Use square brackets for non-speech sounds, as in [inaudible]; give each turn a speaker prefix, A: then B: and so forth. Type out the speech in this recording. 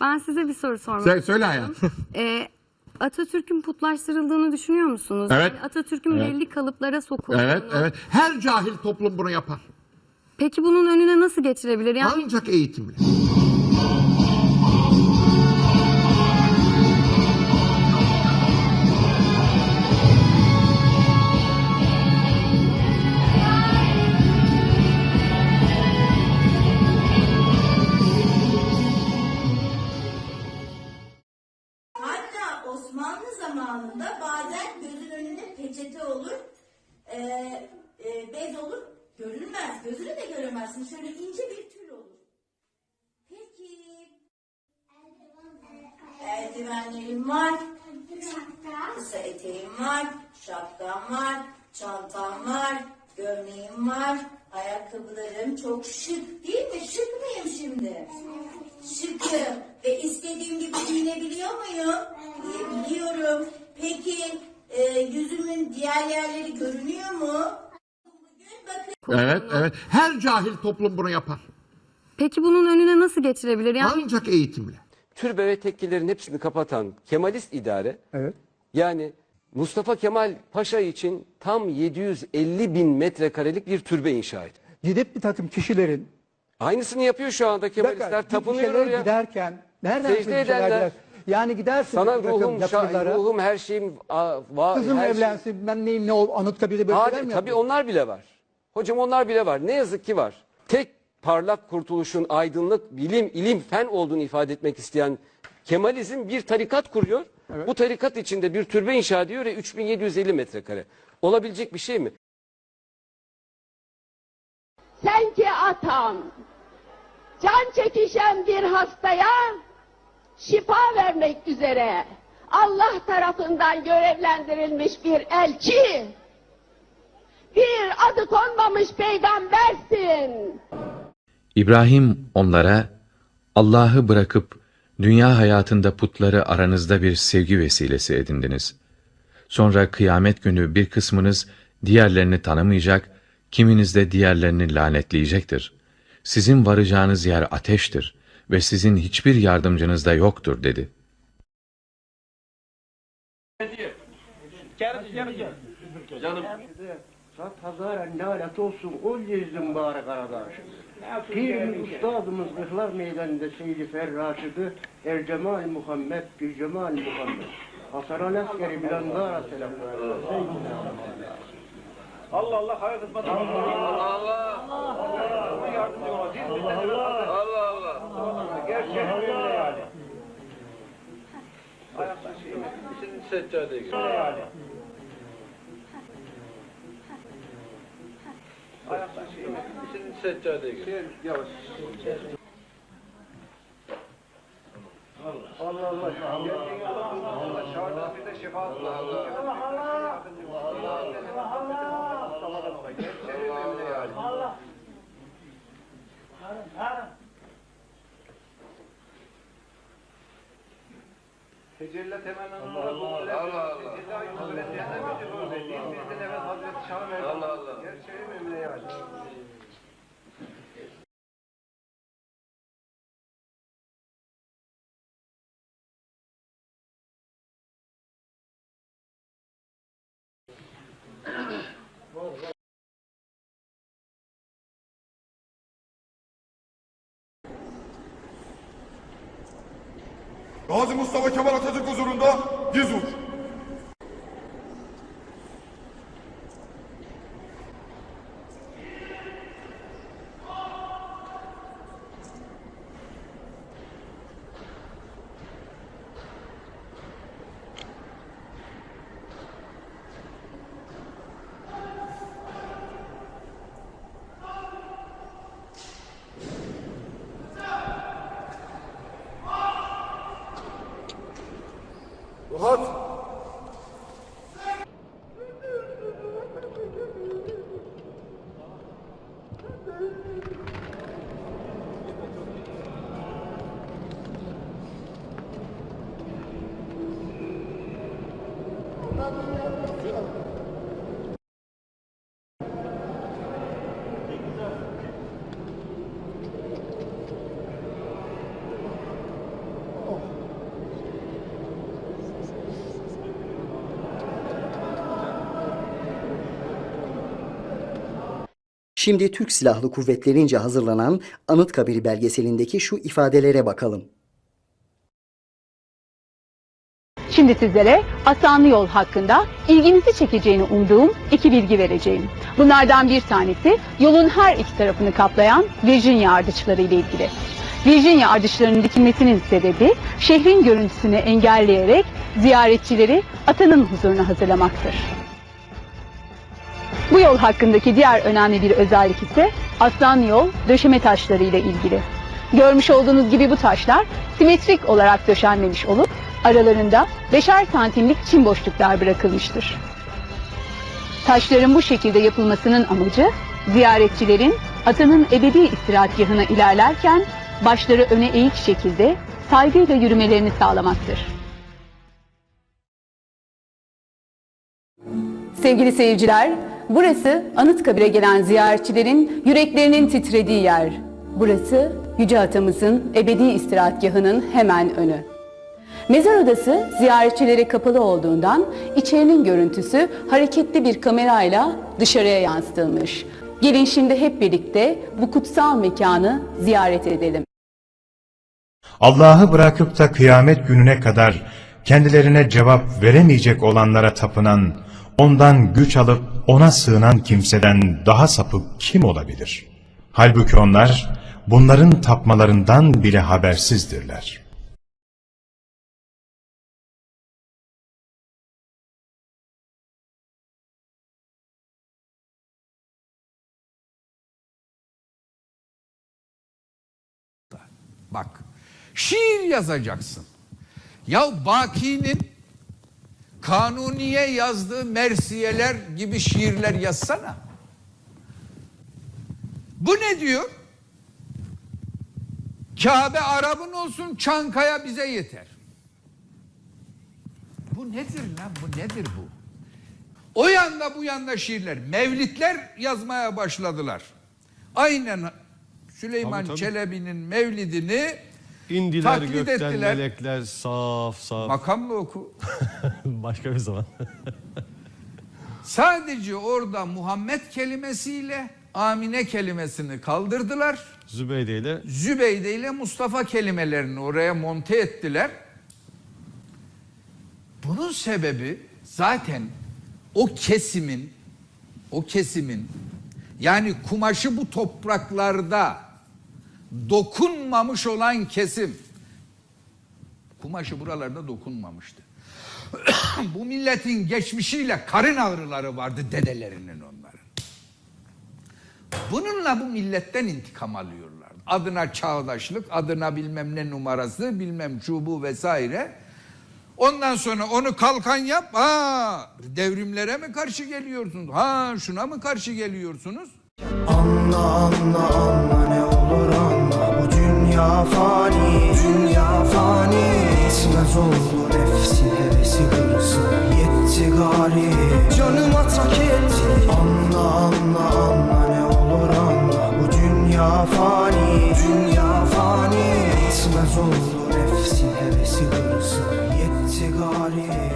A: Ben size bir soru sormak
B: Söyle, söyle hayatım.
A: Ee, Atatürk'ün putlaştırıldığını düşünüyor musunuz?
B: Evet.
A: Yani Atatürk'ün
B: Evet.
A: belli kalıplara sokulduğunu.
B: evet, evet. Her cahil toplum bunu yapar.
A: Peki bunun önüne nasıl geçilebilir? Yani
B: Ancak eğitimle.
C: Zamanında bazen gözün önünde peçete olur, e, e, bez olur, görünmez. Gözünü de göremezsin. Şöyle ince bir tül olur. Peki, eldivenlerim var, kısa eteğim var, şapkam var, çantam var, gömleğim var, ayakkabılarım çok şık değil mi? Şık mıyım şimdi? Şıkım ve istediğim gibi giyinebiliyor muyum? Giyebiliyorum. Peki e, yüzümün diğer yerleri görünüyor mu? Bugün bakın.
B: Evet, evet. Her cahil toplum bunu yapar.
A: peki bunun önüne nasıl geçilebilir? Yani
B: Ancak eğitimle.
D: türbe ve tekkelerin hepsini kapatan Kemalist idare
E: Evet.
D: yani Mustafa Kemal Paşa için tam 750 bin metrekarelik bir türbe inşa etti.
E: Gidip bir takım kişilerin
D: Aynısını yapıyor şu anda Kemalistler tapınıyor oraya.
E: giderken nereden
D: Secde
E: gider? Yani gidersin
D: Sana ruhum, şa-
E: yapılara,
D: ruhum her şeyim a, va,
E: kızım
D: her şey-
E: evlensin ben neyim ne ol Anıtkabir'de böyle
D: Hadi,
E: şeyler mi
D: tabii
E: yapıyor?
D: onlar bile var. Hocam onlar bile var. Ne yazık ki var. Tek parlak kurtuluşun aydınlık, bilim, ilim, fen olduğunu ifade etmek isteyen Kemalizm bir tarikat kuruyor. Bu tarikat içinde bir türbe inşa ediyor ve 3750 metrekare. Olabilecek bir şey mi?
F: Sen ki atam, can çekişen bir hastaya şifa vermek üzere Allah tarafından görevlendirilmiş bir elçi, bir adı konmamış peygambersin.
G: İbrahim onlara Allah'ı bırakıp dünya hayatında putları aranızda bir sevgi vesilesi edindiniz. Sonra kıyamet günü bir kısmınız diğerlerini tanımayacak, kiminiz de diğerlerini lanetleyecektir. Sizin varacağınız yer ateştir ve sizin hiçbir yardımcınız da yoktur dedi.
H: Sat hazar lanet olsun ol yüzün mübarek arkadaş. Pirimiz ustadımız Kırklar Meydanı'nda Seydi Ferraşıdı. Ercemal Muhammed Gülcemal Muhammed. Hasaran Askeri Bilandara selam
I: Allah Allah hayır kısmet Allah. Allah Allah yardımcı olma siz bizden Allah Allah gerçekten öyle yani ayakta şey işin seccadeye gir yani ayakta şey işin seccadeye gir yavaş Allah Allah Allah Allah şahane bir de şifa Allah Allah Allah Allah Allah gerçekten Allah Tecellat hemen Allah Allah Allah Allah. Allah
J: Gazi Mustafa Kemal Atatürk huzurunda diz uç.
K: Şimdi Türk Silahlı Kuvvetlerince hazırlanan Anıtkabir belgeselindeki şu ifadelere bakalım.
F: Şimdi sizlere Aslanlı Yol hakkında ilginizi çekeceğini umduğum iki bilgi vereceğim. Bunlardan bir tanesi yolun her iki tarafını kaplayan Virginia ardıçları ile ilgili. Virginia ardıçlarının dikilmesinin sebebi şehrin görüntüsünü engelleyerek ziyaretçileri atanın huzuruna hazırlamaktır. Bu yol hakkındaki diğer önemli bir özellik ise Aslanlı Yol döşeme taşları ile ilgili. Görmüş olduğunuz gibi bu taşlar simetrik olarak döşenmemiş olup aralarında beşer santimlik çim boşluklar bırakılmıştır. Taşların bu şekilde yapılmasının amacı ziyaretçilerin atanın ebedi istirahatgahına ilerlerken başları öne eğik şekilde saygıyla yürümelerini sağlamaktır. Sevgili seyirciler, burası Anıtkabir'e gelen ziyaretçilerin yüreklerinin titrediği yer. Burası Yüce Atamızın ebedi istirahatgahının hemen önü. Mezar odası ziyaretçilere kapalı olduğundan içerinin görüntüsü hareketli bir kamerayla dışarıya yansıtılmış. Gelin şimdi hep birlikte bu kutsal mekanı ziyaret edelim.
L: Allah'ı bırakıp da kıyamet gününe kadar kendilerine cevap veremeyecek olanlara tapınan, ondan güç alıp ona sığınan kimseden daha sapık kim olabilir? Halbuki onlar bunların tapmalarından bile habersizdirler.
M: Bak, şiir yazacaksın. Ya Baki'nin Kanuni'ye yazdığı mersiyeler gibi şiirler yazsana. Bu ne diyor? Kabe Arap'ın olsun, Çankaya bize yeter. Bu nedir lan? Bu nedir bu? O yanda bu yanda şiirler. Mevlitler yazmaya başladılar. Aynen Süleyman
J: Tabii, tabii.
M: Çelebi'nin mevlidini
J: İndiler
M: taklit
J: gökten
M: ettiler.
J: melekler saf saf.
M: Makam mı oku? [laughs]
J: Başka bir zaman. [laughs]
M: Sadece orada Muhammed kelimesiyle Amine kelimesini kaldırdılar.
J: Zübeyde ile
M: Zübeyde ile Mustafa kelimelerini oraya monte ettiler. Bunun sebebi zaten o kesimin o kesimin yani kumaşı bu topraklarda dokunmamış olan kesim kumaşı buralarda dokunmamıştı. [clears throat] bu milletin geçmişiyle karın ağrıları vardı dedelerinin onların. Bununla bu milletten intikam alıyorlar. Adına çağdaşlık, adına bilmem ne numarası, bilmem şu bu vesaire. Ondan sonra onu kalkan yap. Ha, devrimlere mi karşı geliyorsunuz? Ha, şuna mı karşı geliyorsunuz?
H: Anla anla
N: dünya fani Dünya fani. Yetmez oldu nefsi hevesi hırsı Yetti gari. Canım atak etti. Anla anla anla ne olur anla. Bu dünya fani Dünya fani. Yetmez oldu nefsi hevesi hırsı Yetti gari.